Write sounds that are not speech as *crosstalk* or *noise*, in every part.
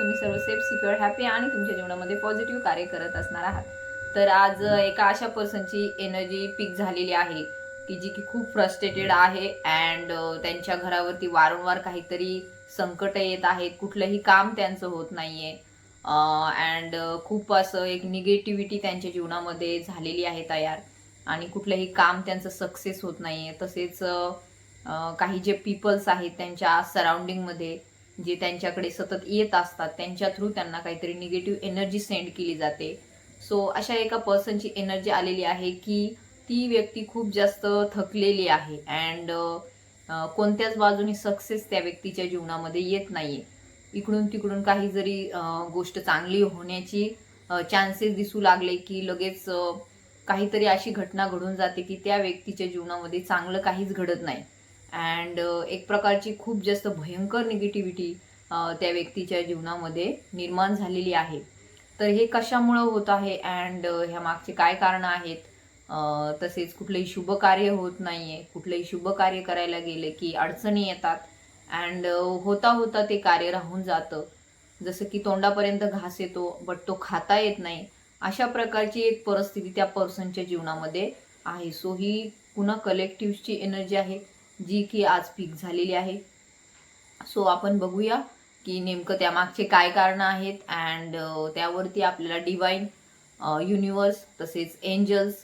तुम्ही सर्व safe secure happy आणि तुमच्या जीवनामध्ये पॉझिटिव्ह कार्य करत असणार आहात. तर आज एका अशा पर्सनची एनर्जी पिक झालेली आहे की जी की खूप फ्रस्ट्रेटेड आहे अँड त्यांच्या घरावरती वारंवार काहीतरी संकट येत आहेत. कुठलंही काम त्यांचं होत नाहीये. अँड खूप असं एक निगेटिव्हिटी त्यांच्या जीवनामध्ये झालेली आहे तयार. आणि कुठलंही काम त्यांचं सक्सेस होत नाहीये. तसेच काही जे पीपल्स आहेत त्यांच्या सराउंडिंगमध्ये जे त्यांच्याकडे सतत येत असतात त्यांच्या थ्रू त्यांना काहीतरी निगेटिव्ह एनर्जी सेंड केली जाते. सो अशा एका पर्सनची एनर्जी आलेली आहे की ती व्यक्ती खूप जास्त थकलेली आहे अँड कोणत्याच बाजूने सक्सेस त्या व्यक्तीच्या जीवनामध्ये येत नाहीये. इकडून तिकडून काही जरी गोष्ट चांगली होण्याची चान्सेस दिसू लागले की लगेच काहीतरी अशी घटना घडून जाते की त्या व्यक्तीच्या जीवनामध्ये चांगलं काहीच घडत नाही. अँड uh, एक प्रकारची खूप जास्त भयंकर निगेटिव्हिटी त्या व्यक्तीच्या जीवनामध्ये निर्माण झालेली आहे. तर हे कशामुळं होत आहे अँड ह्या मागचे काय कारणं आहेत? तसेच कुठलंही शुभ कार्य होत नाही आहे कुठलंही शुभ कार्य करायला गेले की अडचणी येतात. अँड होता होता ते कार्य राहून जातं. जसं की तोंडापर्यंत घास येतो बट तो खाता येत नाही. अशा प्रकारची एक परिस्थिती त्या पर्सनच्या जीवनामध्ये आहे. सो ही पुन्हा कलेक्टिव्हची एनर्जी आहे. जी की आज पीक झालेली आहे. सो आपण बघूया की नेमकं त्यामागचे काय कारणं आहेत अँड त्यावरती आपल्याला डिवाईन युनिवर्स तसेच एंजल्स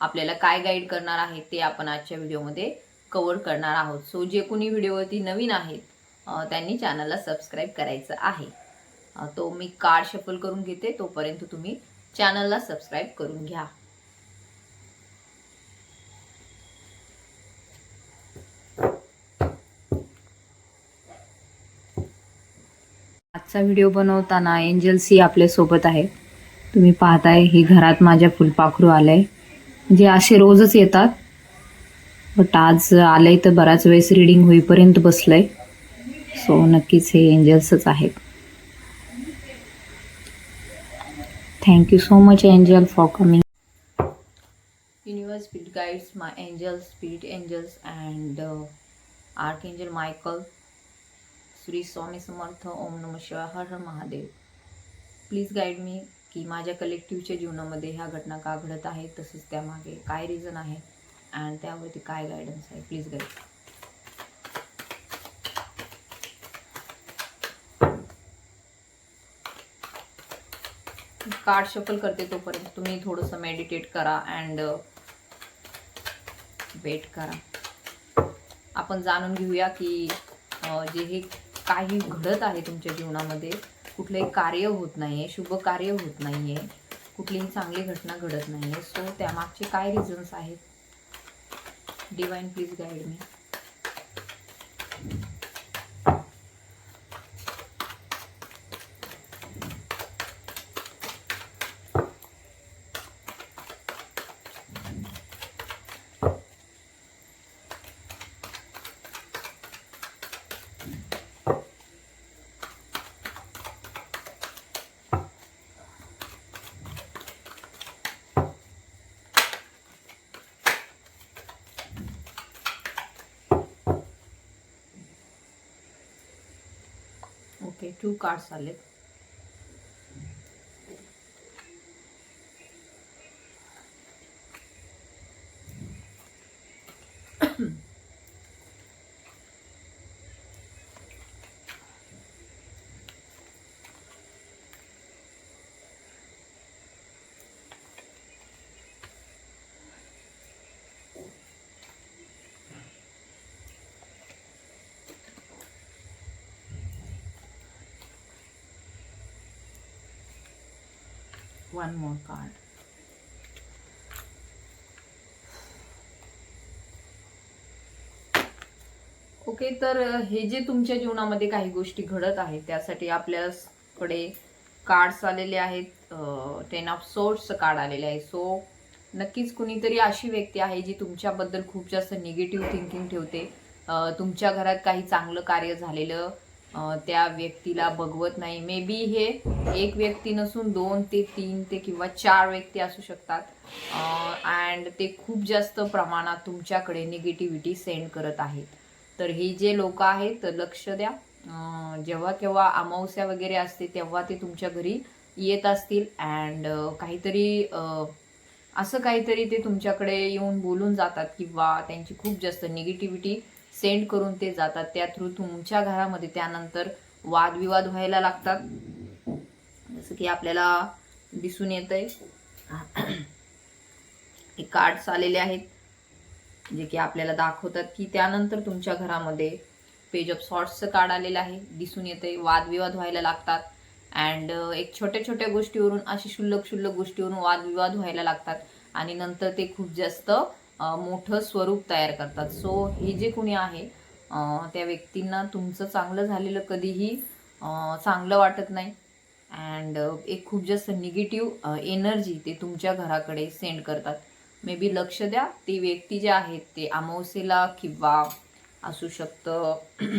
आपल्याला काय गाईड करणार आहेत ते आपण आजच्या व्हिडिओमध्ये कवर करणार आहोत. सो जे कोणी व्हिडिओवरती नवीन आहेत त्यांनी चॅनलला सबस्क्राईब करायचं आहे. तो मी कार्ड शफल करून घेते तोपर्यंत तुम्ही चॅनलला सबस्क्राईब करून घ्या. आजचा व्हिडिओ बनवताना एंजल ही आपल्यासोबत आहे. तुम्ही पाहताय ही घरात माझ्या फुलपाखरू आलंय. म्हणजे असे रोजच येतात. बट आज आलंय तर बराच वेळेस रिडिंग होईपर्यंत बसलंय. सो नक्कीच हे एंजल्सच आहेत. Thank you so much angel for coming universe speed guides my angel speed angels and archangel Michael Shri Swami Samarth ओम नम शिवा हर हर महादेव. प्लीज गाईड मी की माझ्या कलेक्टिव्हच्या जीवनामध्ये ह्या घटना का घडत आहेत तसेच त्यामागे काय रिझन आहे अँड त्यावरती काय गायडन्स आहे प्लीज गाईड कार्ड शफल करते तोपर्यंत तुम्ही थोडंसं मेडिटेट करा अँड वेट uh, करा. आपण जाणून घेऊया की uh, जे हे काही घडत आहे तुमच्या जीवनामध्ये. कुठलंही कार्य होत नाही आहे शुभ कार्य होत नाही आहे कुठलीही चांगली घटना घडत नाही आहे सो त्यामागचे काय रिझन्स आहेत? Divine please guide me okay two cards आलेत one more card. ओके तर हे जे तुमच्या जीवनामध्ये काही गोष्टी घडत आहेत त्यासाठी आपल्याकडे कार्ड्स आलेले आहेत टेन ऑफ सोर्ट्सचं कार्ड आलेले आहे सो नक्कीच कुणीतरी अशी व्यक्ती आहे जी तुमच्याबद्दल खूप जास्त निगेटिव्ह थिंकिंग ठेवते तुमच्या घरात काही चांगलं कार्य झालेलं त्या व्यक्तीला बघवत नाही. मे बी हे एक व्यक्ती नसून दोन ते तीन ते किंवा चार व्यक्ती असू शकतात. अँड ते खूप जास्त प्रमाणात तुमच्याकडे निगेटिव्हिटी सेंड करत आहेत. तर हे जे लोक आहेत तर लक्ष द्या. जेव्हा केव्हा अमावस्या वगैरे असते तेव्हा ते तुमच्या घरी येत असतील. अँड काहीतरी असं काहीतरी ते तुमच्याकडे येऊन बोलून जातात किंवा त्यांची खूप जास्त निगेटिव्हिटी सेंड करून ते जातात. त्या थ्रू तुमच्या घरामध्ये त्यानंतर वादविवाद व्हायला लागतात. जसं की आपल्याला दिसून येत आहे कार्ड्स आलेले आहेत जे की आपल्याला दाखवतात की त्यानंतर तुमच्या घरामध्ये पेज ऑफ सॉर्ट्सचं कार्ड आलेलं आहे. दिसून येते वादविवाद व्हायला लागतात. अँड एक छोट्या छोट्या गोष्टीवरून अशी क्षुल्लक शुल्लक गोष्टीवरून वादविवाद व्हायला लागतात. आणि नंतर ते खूप जास्त मोठं स्वरूप तयार करतात. सो हे जे कुणी आहे त्या व्यक्तींना तुमचं चांगलं झालेलं कधीही चांगलं वाटत नाही. अँड एक खूप जास्त निगेटिव्ह एनर्जी ते तुमच्या घराकडे सेंड करतात. मे बी लक्ष द्या ती व्यक्ती जे आहेत ते अमावस्येला किंवा असू शकतं *clears throat*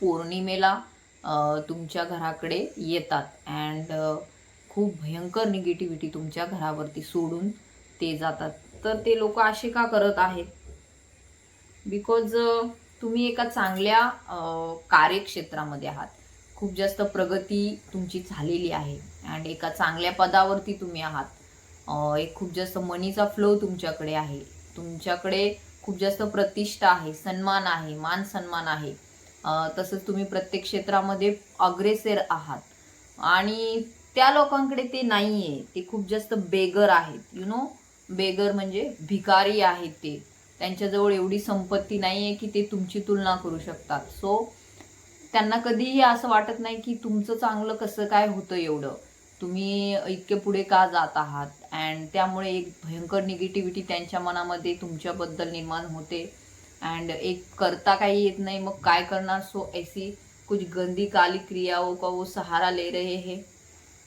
पौर्णिमेला तुमच्या घराकडे येतात. अँड खूप भयंकर निगेटिव्हिटी तुमच्या घरावरती सोडून ते जातात. तर ते लोक असे का करत आहेत? बिकॉज तुम्ही एका चांगल्या कार्यक्षेत्रामध्ये आहात. खूप जास्त प्रगती तुमची झालेली आहे. अँड एका चांगल्या पदावरती तुम्ही आहात. एक खूप जास्त मनीचा फ्लो तुमच्याकडे आहे. तुमच्याकडे खूप जास्त प्रतिष्ठा आहे. सन्मान आहे. मान सन्मान आहे. तसंच तुम्ही प्रत्येक क्षेत्रामध्ये अग्रेसर आहात. आणि त्या लोकांकडे ते नाही आहे ते खूप जास्त बेगर आहेत. यु नो बेगर म्हणजे भिकारी आहेत ते. त्यांच्याजवळ एवढी संपत्ती नाही आहे की ते तुमची तुलना करू शकतात. सो त्यांना कधीही असं वाटत नाही की तुमचं चांगलं कसं काय होतं एवढं. तुम्ही इतके पुढे का जात आहात? अँड त्यामुळे एक भयंकर निगेटिव्हिटी त्यांच्या मनामध्ये तुमच्याबद्दल निर्माण होते. अँड एक करता काही येत नाही मग काय करणार? सो ऐसी कुछ गंदी काली क्रियाओं का वो सहारा ले रहे हे.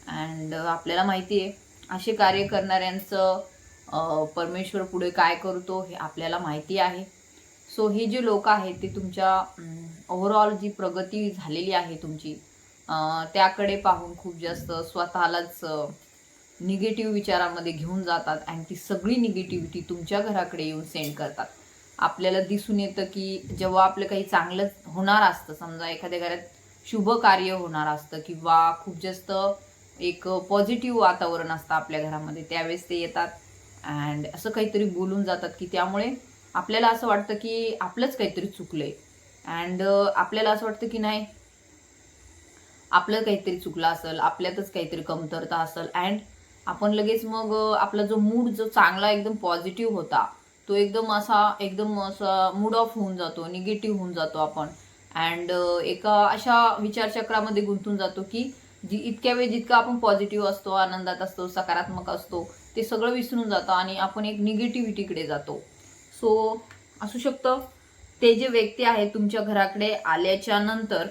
अँड आपल्याला माहिती आहे असे कार्य करणाऱ्यांचं परमेश्वर पुढे काय करतो हे आपल्याला माहिती आहे. सो हे जे लोक आहेत ते तुमच्या ओव्हरऑल जी प्रगती झालेली आहे तुमची त्याकडे पाहून खूप जास्त स्वतःलाच निगेटिव्ह विचारामध्ये घेऊन जातात आणि ती सगळी निगेटिव्हिटी तुमच्या घराकडे येऊन सेंड करतात. आपल्याला दिसून येतं की जेव्हा आपलं काही चांगलं होणार असतं समजा एखाद्या घरात शुभ कार्य होणार असतं किंवा खूप जास्त एक पॉझिटिव्ह वातावरण असतं आपल्या घरामध्ये त्यावेळेस ते येतात. अँड असं काहीतरी बोलून जातात की त्यामुळे आपल्याला असं वाटतं की आपलंच काहीतरी चुकलंय. अँड आपल्याला असं वाटतं की नाही आपलं काहीतरी चुकलं असेल आपल्यातच काहीतरी कमतरता असेल. अँड आपण लगेच मग आपला जो मूड जो चांगला एकदम पॉझिटिव्ह होता तो एकदम असा एकदम असा मूड ऑफ होऊन जातो निगेटिव्ह होऊन जातो आपण. अँड एका अशा विचारचक्रामध्ये गुंतून जातो की जी इतक्या वेळ जितका आपण पॉझिटिव्ह असतो आनंदात असतो सकारात्मक असतो ते सगळं विसरून जातं आणि आपण एक निगेटिव्हिटीकडे जातो. सो असू शकतं ते जे व्यक्ती आहेत तुमच्या घराकडे आल्याच्यानंतर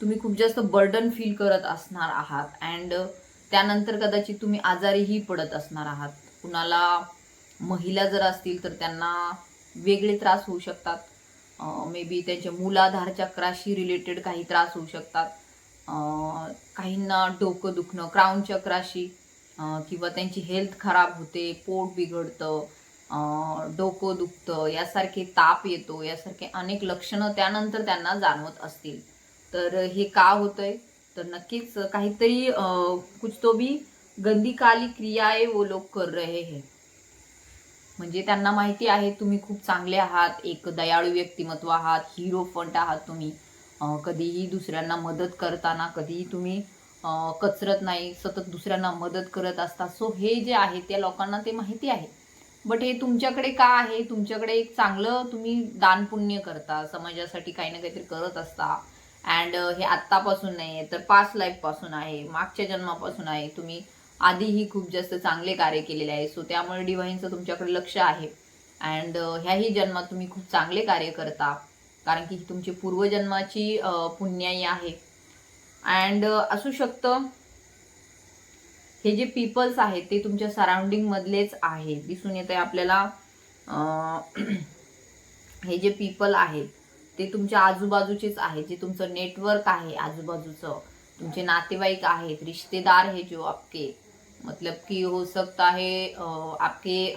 तुम्ही खूप जास्त बर्डन फील करत असणार आहात अँड त्यानंतर कदाचित तुम्ही आजारीही पडत असणार आहात. कुणाला महिला जर असतील तर त्यांना वेगळे त्रास होऊ शकतात. मे बी त्यांच्या मूलाधार चक्राशी रिलेटेड काही त्रास होऊ शकतात. काहींना डोकं दुखणं क्राऊन चक्राशी किंवा त्यांची हेल्थ खराब होते पोट बिघडतं डोकं दुखतं यासारखे ताप येतो यासारखे अनेक लक्षणं त्यानंतर त्यांना जाणवत असतील. तर हे का होतंय? तर नक्कीच काहीतरी कुछ तो भी गंदी काली क्रियाए वो लोक कर रहे हे. म्हणजे त्यांना माहिती आहे तुम्ही खूप चांगले आहात एक दयाळू व्यक्तिमत्व आहात हिरो फंट आहात तुम्ही. कधीही दुसऱ्यांना मदत करताना कधीही तुम्ही कचरत नाही सतत दुसऱ्यांना मदत करत असता सो हे जे आहे त्या लोकांना ते माहिती आहे. बट हे तुमच्याकडे का आहे? तुमच्याकडे एक चांगलं तुम्ही दानपुण्य करता समाजासाठी काही ना काहीतरी करत असता. अँड हे आत्तापासून नाही आहे तर पास्ट लाईफपासून आहे मागच्या जन्मापासून आहे. तुम्ही आधीही खूप जास्त चांगले कार्य केलेले आहे. सो त्यामुळे डिव्हाइनचं तुमच्याकडे लक्ष आहे. अँड ह्याही जन्मात तुम्ही खूप चांगले कार्य करता. कारण की ही तुमची पूर्वजन्माची पुण्याई आहे. अँड uh, असू शकतं हे जे पीपल्स आहेत ते तुमच्या सराउंडिंग मधलेच आहे. दिसून येत आहे आपल्याला *clears throat* हे जे पीपल आहेत ते तुमच्या आजूबाजूचेच आहेत. जे तुमचं नेटवर्क आहे आजूबाजूचं. तुमचे नातेवाईक आहेत रिश्तेदार हे जो आपके. मतलब की हो सकता है आपके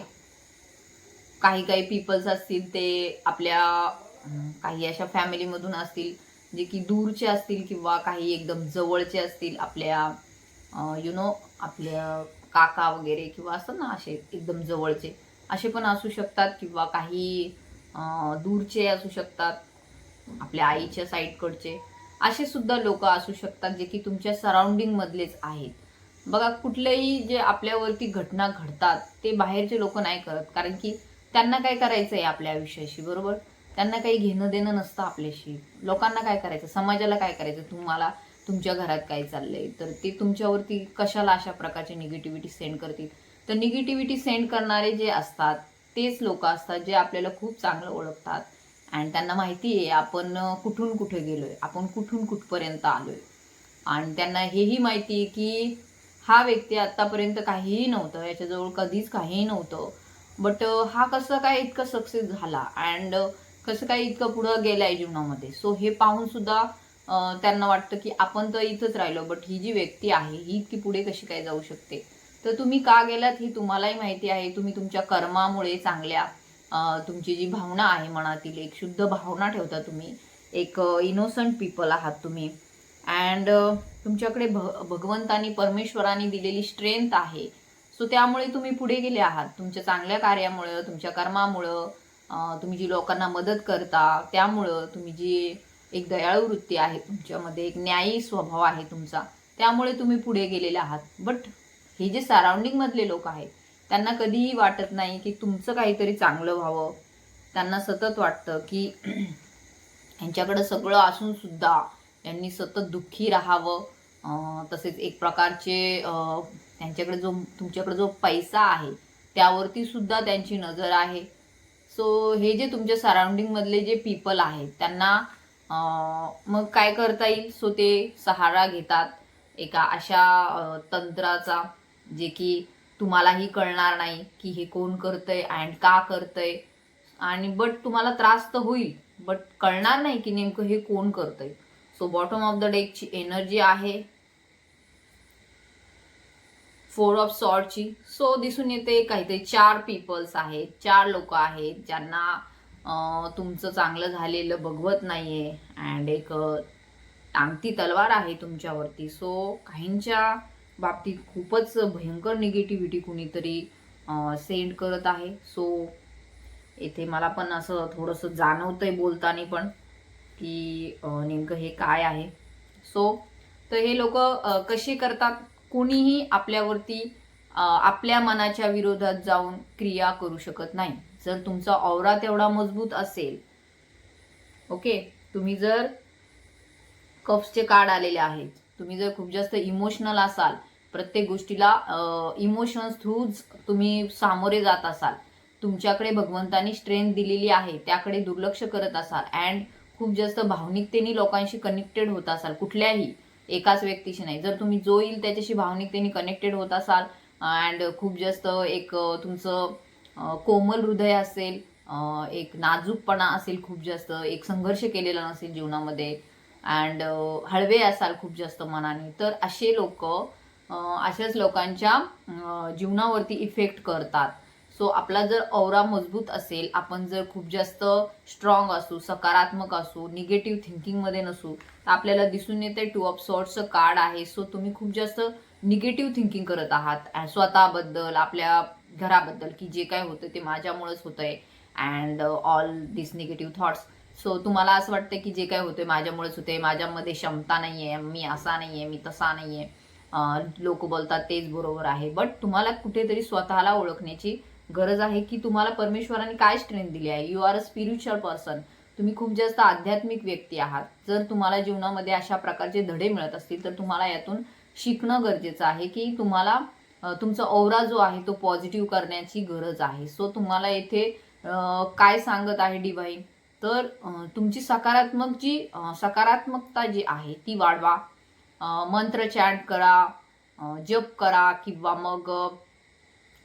काही काही पीपल्स असतील ते आपल्या काही अशा फॅमिलीमधून असतील. जे की दूरचे असतील किंवा काही एकदम जवळचे असतील आपल्या यु नो आपल्या काका वगैरे किंवा असतात ना असे एकदम जवळचे असे पण असू शकतात किंवा काही दूरचे असू शकतात आपल्या आईच्या साईडकडचे. असे सुद्धा लोक असू शकतात जे की तुमच्या सराउंडिंगमधलेच आहेत. बघा कुठलेही जे आपल्यावरती घटना घडतात ते बाहेरचे लोक नाही करत. कारण की त्यांना काय करायचं आहे आपल्या आयुष्याशी बरोबर? त्यांना काही घेणं देणं नसतं आपल्याशी. लोकांना काय करायचं? समाजाला काय करायचं? तुम्हाला तुमच्या घरात काय चाललंय? तर ते तुमच्यावरती कशाला अशा प्रकारची निगेटिव्हिटी सेंड करतील? तर निगेटिव्हिटी सेंड करणारे जे असतात तेच लोक असतात जे आपल्याला खूप चांगलं ओळखतात. आणि त्यांना माहिती आहे आपण कुठून कुठे गेलोय? आपण कुठून कुठपर्यंत आलोय? आणि त्यांना हेही माहिती आहे की हा व्यक्ती आत्तापर्यंत काहीही नव्हतं याच्याजवळ कधीच काहीही नव्हतं. बट हा कसं काय इतकं सक्सेस झाला? अँड कसं काय इतकं पुढं गेलाय जीवनामध्ये? सो हे पाहून सुद्धा त्यांना वाटतं की आपण तर इथंच राहिलो बट ही जी व्यक्ती आहे ही इतकी पुढे कशी काय जाऊ शकते? तर तुम्ही का गेलात ही तुम्हालाही माहिती आहे. तुम्ही तुमच्या कर्मामुळे चांगल्या तुमची जी भावना आहे मनातील एक शुद्ध भावना ठेवता तुम्ही. एक इनोसंट पीपल आहात तुम्ही. अँड तुमच्याकडे भ भगवंतानी परमेश्वराने दिलेली स्ट्रेंथ आहे. सो त्यामुळे तुम्ही पुढे गेले आहात. तुमच्या चांगल्या कार्यामुळं तुमच्या कर्मामुळं तुम्ही जी लोकांना मदत करता त्यामुळं तुम्ही जी एक दयाळू वृत्ती आहे तुमच्यामध्ये एक न्यायी स्वभाव आहे तुमचा त्यामुळे तुम्ही पुढे गेलेले आहात. बट हे जे सराउंडिंगमधले लोक आहेत त्यांना कधीही वाटत नाही की तुमचं काहीतरी चांगलं व्हावं. त्यांना सतत वाटतं की *clears throat* यांच्याकडं सगळं असून सुद्धा यांनी सतत दुःखी राहावं. तसेच एक प्रकारचे त्यांच्याकडे जो तुमच्याकडे जो पैसा आहे त्यावरती सुद्धा त्यांची नजर आहे. सो हे जे तुमच्या सराउंडिंगमधले जे पीपल आहेत त्यांना मग काय करता येईल? सो ते सहारा घेतात. एका अशा तंत्राचा जे की तुम्हालाही कळणार नाही की हे कोण करतंय अँड का करतंय. आणि बट तुम्हाला त्रास तर होईल बट कळणार नाही की नेमकं हे कोण करतंय. सो बॉटम ऑफ द डेकची एनर्जी आहे. फोर ऑफ सॉर्टची सो दिसून येते काहीतरी चार पीपल्स आहेत चार लोक आहेत ज्यांना तुमचं चांगलं झालेलं बघवत नाही आहे अँड एक टांगती तलवार आहे तुमच्यावरती. सो काहींच्या बाबतीत खूपच भयंकर निगेटिव्हिटी कुणीतरी सेंड करत आहे. सो येथे मला पण असं थोडंसं जाणवतंय बोलताना पण की नेमकं हे काय आहे. सो तर हे लोक कसे करतात? कोणीही आपल्यावरती आपल्या मनाच्या विरोधात जाऊन क्रिया करू शकत नाही. जर तुमचा औरा तेवढा मजबूत असेल ओके? तुम्ही जर कप्सचे कार्ड आलेले आहेत तुम्ही जर खूप जास्त इमोशनल असाल प्रत्येक गोष्टीला इमोशन्स थ्रूच तुम्ही सामोरे जात असाल तुमच्याकडे भगवंतानी स्ट्रेंथ दिलेली आहे त्याकडे दुर्लक्ष करत असाल अँड खूप जास्त भावनिकतेने लोकांशी कनेक्टेड होत असाल कुठल्याही एकाच व्यक्तीशी नाही. जर तुम्ही जो येईल त्याच्याशी भावनिकतेने कनेक्टेड होत असाल अँड खूप जास्त एक तुमचं कोमल हृदय असेल एक नाजूकपणा असेल खूप जास्त एक संघर्ष केलेला नसेल जीवनामध्ये अँड हळवे असाल खूप जास्त मनाने तर असे लोक अशाच लोकांच्या जीवनावरती इफेक्ट करतात. सो आपला जर औरा मजबूत असेल आपण जर खूप जास्त स्ट्रॉंग असू सकारात्मक असू निगेटिव्ह थिंकिंगमध्ये नसू तर आपल्याला दिसून येते टू ऑफ सॉर्टचं कार्ड आहे. सो तुम्ही खूप जास्त निगेटिव्ह थिंकिंग करत आहात. स्वतःबद्दल आपल्या घराबद्दल की जे काय होतं ते माझ्यामुळेच होतंय. And all this negative thoughts so तुम्हाला असं वाटतं की जे काय होतंय माझ्यामुळेच होते माझ्यामध्ये क्षमता नाहीये. मी असा नाही आहे मी तसा नाही आहे लोक बोलतात तेच बरोबर आहे. बट तुम्हाला कुठेतरी स्वतःला ओळखण्याची गरज आहे की तुम्हाला परमेश्वराने काय स्ट्रेंथ दिली आहे? You are a spiritual person तुम्ही खूप जास्त आध्यात्मिक व्यक्ती आहात. जर तुम्हाला जीवनामध्ये अशा प्रकारचे धडे मिळत असतील तर तुम्हाला यातून शिकणं गरजेचं आहे की तुम्हाला तुमचा ओवरा जो आहे तो पॉझिटिव्ह करण्याची गरज आहे. सो तुम्हाला येथे काय सांगत आहे डिवाईन तर तुमची सकारात्मक जी सकारात्मकता जी आहे ती वाढवा. मंत्र चॅट करा. जप करा किंवा मग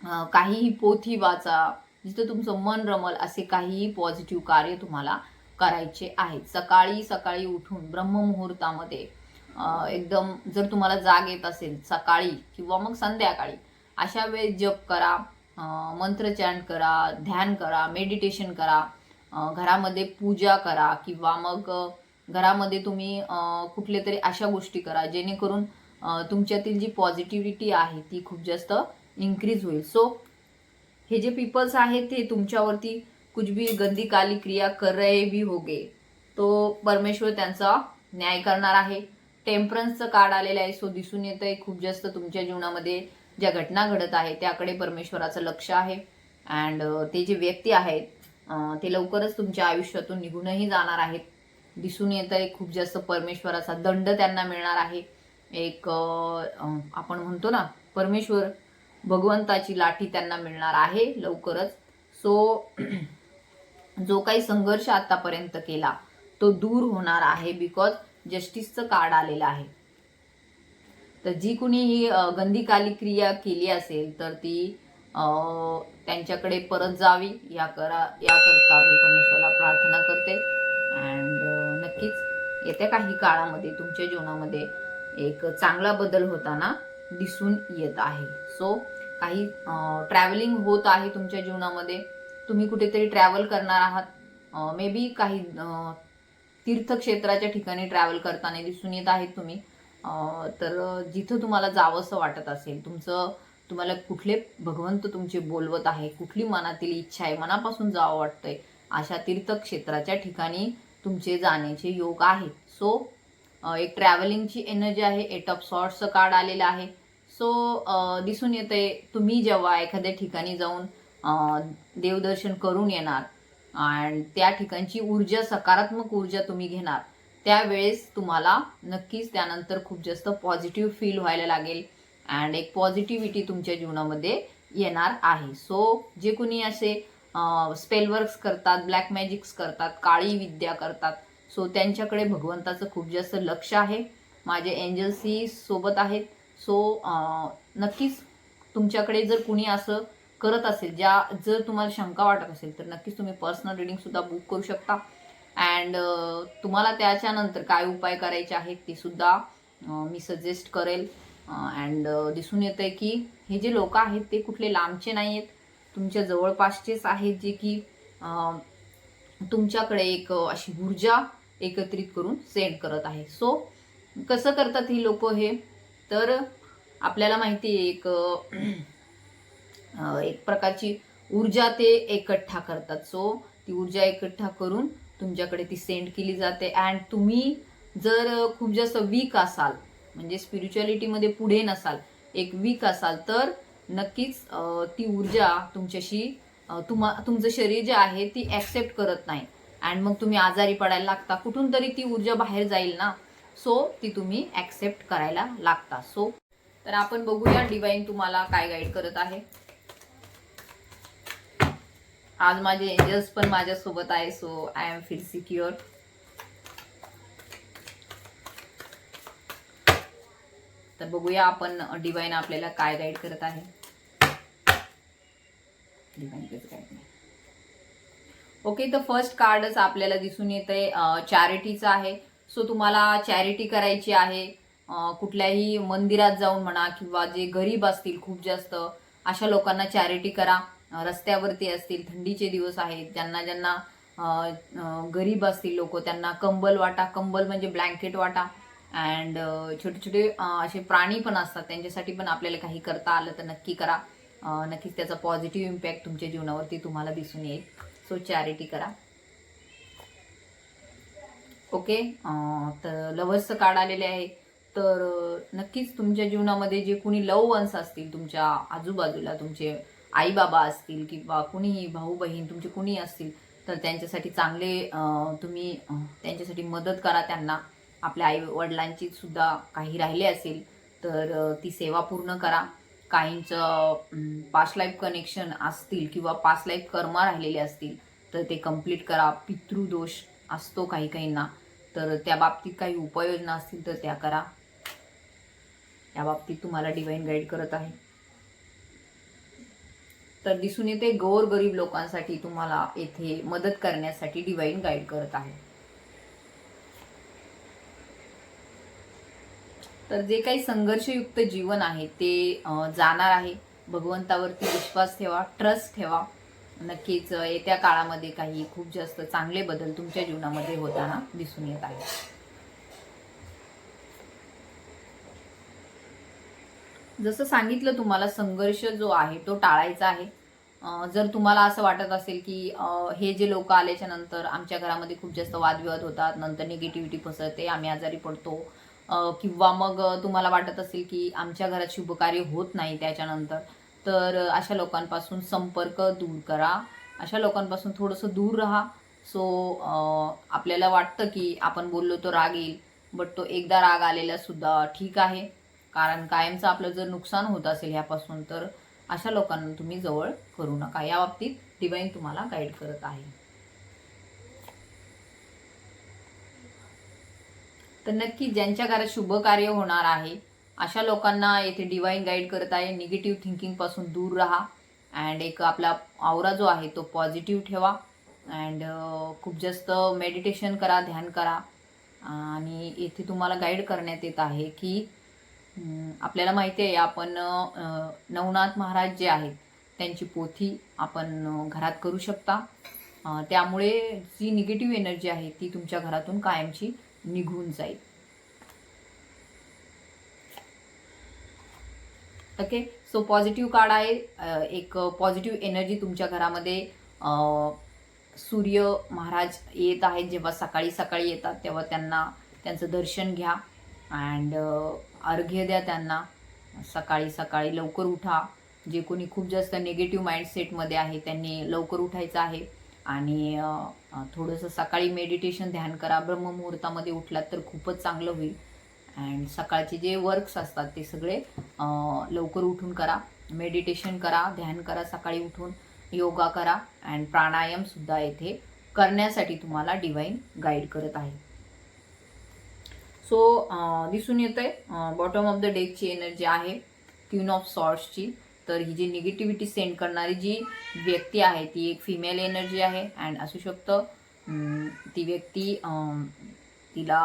काहीही पोथी वाचा जिथं तुमचं मन रमल असे काहीही पॉझिटिव्ह कार्य तुम्हाला करायचे आहेत. सकाळी सकाळी उठून ब्रह्ममुहूर्तामध्ये एकदम जर तुम्हाला जाग येत असेल सकाळी किंवा मग संध्याकाळी अशा वेळेस जप करा अ, करा ध्यान करा मेडिटेशन करा घरामध्ये पूजा करा किंवा मग घरामध्ये तुम्ही कुठले तरी अशा गोष्टी करा जेणेकरून तुमच्यातील जी पॉझिटिव्हिटी आहे ती खूप जास्त इन्क्रीज होईल. सो हे जे पीपल्स आहेत ते तुमच्यावरती कुछ भी गंदी काली क्रिया कर रहे भी होगे. तो परमेश्वर त्यांचा न्याय करणार आहे. टेम्परन्सचं कार्ड आलेलं आहे. सो दिसून येतं आहे खूप जास्त तुमच्या जीवनामध्ये ज्या घटना घडत आहे त्याकडे परमेश्वराचं लक्ष आहे. अँड ते जे व्यक्ती आहेत ते लवकरच तुमच्या आयुष्यातून निघूनही जाणार आहेत. दिसून येत आहे खूप जास्त परमेश्वराचा दंड त्यांना मिळणार आहे. एक आपण म्हणतो ना परमेश्वर भगवंताची लाठी त्यांना मिळणार आहे लवकरच. सो *clears throat* जो काही संघर्ष आतापर्यंत केला तो दूर होणार आहे बिकॉज जस्टिसचं कार्ड आलेलं आहे. तर जी कुणी ही गंदी काली क्रिया केली असेल तर ती त्यांच्याकडे परत जावी या करा याकरता मी परमेश्वरला प्रार्थना करते. अँड नक्कीच येत्या काही काळामध्ये तुमच्या जीवनामध्ये एक चांगला बदल होताना दिसून येत आहे. सो काही ट्रॅव्हलिंग होत आहे तुमच्या जीवनामध्ये. तुम्ही कुठेतरी ट्रॅव्हल करणार आहात. मे बी काही तीर्थक्षेत्राच्या ठिकाणी ट्रॅव्हल करताना दिसून येत आहेत तुम्ही. तर जिथं तुम्हाला जावंसं वाटत असेल तुमचं तुम्हाला कुठले भगवंत तुमचे बोलवत आहे कुठली मनातील इच्छा आहे मनापासून जावं वाटतंय अशा तीर्थक्षेत्राच्या ठिकाणी तुमचे जाण्याचे योग आहेत सो एक ट्रॅव्हलिंगची एनर्जी आहे. एट ऑफ सॉर्ट्सचं कार्ड आलेलं आहे. सो दिसून येते तुम्ही जेव्हा एखाद्या ठिकाणी जाऊन देवदर्शन करून येणार आणि त्या ठिकाणची ऊर्जा सकारात्मक ऊर्जा तुम्ही घेणार त्यावेळेस तुम्हाला नक्कीच त्यानंतर खूप जास्त पॉझिटिव्ह फील व्हायला लागेल अँड एक पॉझिटिव्हिटी तुमच्या जीवनामध्ये येणार आहे. सो जे कोणी असे स्पेलवर्क्स करतात ब्लॅक मॅजिक्स करतात काळी विद्या करतात सो त्यांच्याकडे भगवंताचं खूप जास्त लक्ष आहे. माझे एंजल्सही सोबत आहेत. सो नक्कीच तुमच्याकडे जर कुणी असं करत असेल ज्या जर तुम्हाला शंका वाटत असेल तर नक्कीच तुम्ही पर्सनल रिडिंगसुद्धा बुक करू शकता. अँड तुम्हाला त्याच्यानंतर काय उपाय करायचे आहेत ते सुद्धा मी सजेस्ट करेल. अँड दिसून येतं आहे की हे जे लोक आहेत ते कुठले लांबचे नाही आहेत तुमच्या जवळपासचेच आहेत जे की तुमच्याकडे एक अशी ऊर्जा एकत्रित करून सेंड करत आहे सो कसं करतात ही लोक हे? तर आपल्याला माहिती आहे एक एक प्रकारची ऊर्जा ते एकठ्ठा करतात. सो ती ऊर्जा एकठ्ठा करून तुमच्याकडे ती सेंड केली जाते. अँड तुम्ही जर खूप जास्त वीक असाल म्हणजे स्पिरिच्युअलिटीमध्ये पुढे नसाल एक वीक असाल तर नक्कीच ती ऊर्जा तुमच्याशी तुम्हा तुमचं शरीर जे आहे ती ॲक्सेप्ट करत नाही. अँड मग तुम्ही आजारी पडायला लागता. कुठून तरी ती ऊर्जा बाहेर जाईल ना. सो ती तुम्ही ॲक्सेप्ट करायला लागता. सो तर आपण बघूया डिवाईन तुम्हाला काय गाईड करत आहे. आज माझे एंजल्स पण माझ्यासोबत आहे so I am feel secure तर बघूया आपण डिवाईन आपल्याला काय गाईड करत आहे. ओके तर फर्स्ट कार्डच आपल्याला दिसून येतंय चॅरिटीचं आहे. सो तुम्हाला चॅरिटी करायची आहे. कुठल्याही मंदिरात जाऊन म्हणा किंवा जे गरीब असतील खूप जास्त अशा लोकांना चॅरिटी करा. रस्त्यावरती असतील थंडीचे दिवस आहेत ज्यांना ज्यांना गरीब असतील लोक त्यांना कंबल वाटा कंबल म्हणजे ब्लँकेट वाटा. अँड छोटे छोटे असे प्राणी पण असतात त्यांच्यासाठी पण आपल्याला काही करता आलं तर नक्की करा. नक्कीच त्याचा पॉझिटिव्ह इम्पॅक्ट तुमच्या जीवनावरती तुम्हाला दिसून येईल. सो चॅरिटी करा. ओके? तर लवर्सचं कार्ड आलेले आहे. तर नक्कीच तुमच्या जीवनामध्ये जे कुणी लव वन्स असतील तुमच्या आजूबाजूला तुमचे आई बाबा असतील किंवा कुणीही भाऊ बहीण तुमचे कुणी असतील तर त्यांच्यासाठी चांगले तुम्ही त्यांच्यासाठी मदत करा त्यांना. आपल्या आई वडिलांची सुद्धा काही राहिले असेल तर ती सेवा पूर्ण करा. काहींचं पास्ट लाईफ कनेक्शन असतील किंवा पास्ट लाईफ कर्म राहिलेले असतील तर ते कंप्लीट करा. पितृदोष असतो काही काहींना. तर त्या बाबतीत काही उपाययोजना असतील तर त्या करा. या बाबतीत तुम्हाला डिवाईन गाईड करत आहे. तर दिसून येते गोर गरीब लोकांसाठी तुम्हाला येथे मदत करण्यासाठी डिवाईन गाईड करत आहे. तर जे काही संघर्षयुक्त जीवन आहे ते जाणार आहे. भगवंतावरती विश्वास ठेवा ट्रस्ट ठेवा. नक्कीच येत्या काळामध्ये काही खूप जास्त चांगले बदल तुमच्या जीवनामध्ये होताना दिसून येत आहे जसं सांगितलं तुम्हाला संघर्ष जो आहे तो टाळायचा आहे. जर तुम्हाला असं वाटत असेल की हे जे लोक आल्याच्यानंतर आमच्या घरामध्ये खूप जास्त वादविवाद होतात नंतर निगेटिव्हिटी पसरते आम्ही आजारी पडतो किंवा मग तुम्हाला वाटत असेल की आमच्या घरात शुभकार्य होत नाही त्याच्यानंतर तर अशा लोकांपासून संपर्क दूर करा. अशा लोकांपासून थोडंसं दूर राहा. सो आपल्याला वाटतं की आपण बोललो तो राग येईल बट तो एकदा राग आलेला सुद्धा ठीक आहे. कारण कायमचं आपलं जर नुकसान होत असेल ह्यापासून तर अशा लोकांना तुम्ही जवळ करू नका. या बाबतीत डिवाईन तुम्हाला गाईड करत आहे. तर नक्की ज्यांच्या घरात शुभ कार्य होणार आहे अशा लोकांना येथे डिवाईन गाईड करत आहे. निगेटिव्ह थिंकिंगपासून दूर राहा. अँड एक आपला आवरा जो आहे तो पॉझिटिव्ह ठेवा. अँड खूप जास्त मेडिटेशन करा ध्यान करा. आणि येथे तुम्हाला गाईड करण्यात येत आहे की आपल्याला माहिती आहे आपण नवनाथ महाराज जे आहेत त्यांची पोथी आपण घरात करू शकता. त्यामुळे जी निगेटिव्ह एनर्जी आहे ती तुमच्या घरातून कायमची निघून जाईल. ओके? सो पॉझिटिव्ह कार्ड आहे. एक पॉझिटिव्ह एनर्जी तुमच्या घरामध्ये सूर्य महाराज येत आहेत. जेव्हा सकाळी सकाळी येतात तेव्हा त्यांना त्यांचं दर्शन घ्या. अँड अर्घ्य द्या त्यांना. सकाळी सकाळी लवकर उठा. जे कोणी खूप जास्त निगेटिव्ह माइंडसेटमध्ये आहे त्यांनी लवकर उठायचं आहे. आणि थोडंसं सकाळी मेडिटेशन ध्यान करा. ब्रह्ममुहूर्तामध्ये उठलात तर खूपच चांगलं होईल. अँड सकाळचे जे वर्क्स असतात ते सगळे लवकर उठून करा. मेडिटेशन करा ध्यान करा सकाळी उठून. योगा करा अँड प्राणायामसुद्धा येथे करण्यासाठी तुम्हाला डिवाईन गाईड करत आहे. सो दिसून येतंय बॉटम ऑफ द डेकची एनर्जी आहे क्वीन ऑफ सॉर्ट्सची तर ही जी निगेटिव्हिटी सेंड करणारी जी व्यक्ती आहे ती एक फिमेल एनर्जी आहे. अँड असू शकतं ती व्यक्ती तिला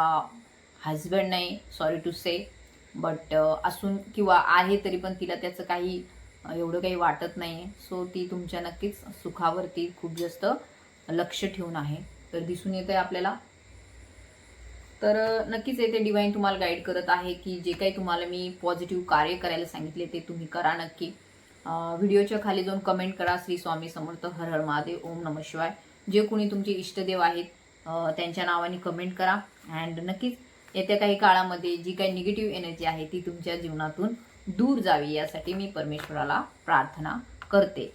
हजबंड नाही सॉरी टू से बट असून किंवा आहे तरी पण तिला त्याचं काही एवढं काही वाटत नाही आहे सो ती तुमच्या नक्कीच सुखावरती खूप जास्त लक्ष ठेवून आहे. तर दिसून येतं आहे आपल्याला. तर नक्कीच येथे डिवाईन तुम्हाला गाईड करत आहे की जे काही तुम्हाला मी पॉझिटिव्ह कार्य करायला सांगितले ते तुम्ही करा नक्की. व्हिडिओच्या खाली जाऊन कमेंट करा. श्री स्वामी समर्थ हर हर महादेव ओम नम शिवाय. जे कोणी तुमचे इष्टदेव आहेत त्यांच्या नावाने कमेंट करा. अँड नक्कीच येत्या काही काळामध्ये जी काही निगेटिव्ह एनर्जी आहे ती तुमच्या जीवनातून दूर जावी यासाठी मी परमेश्वराला प्रार्थना करते.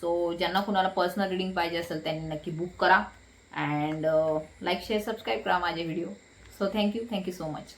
सो ज्यांना कुणाला पर्सनल रिडिंग पाहिजे असेल त्यांनी नक्की बुक करा. अँड लाईक शेअर सबस्क्राईब करा माझे video so thank you thank you so much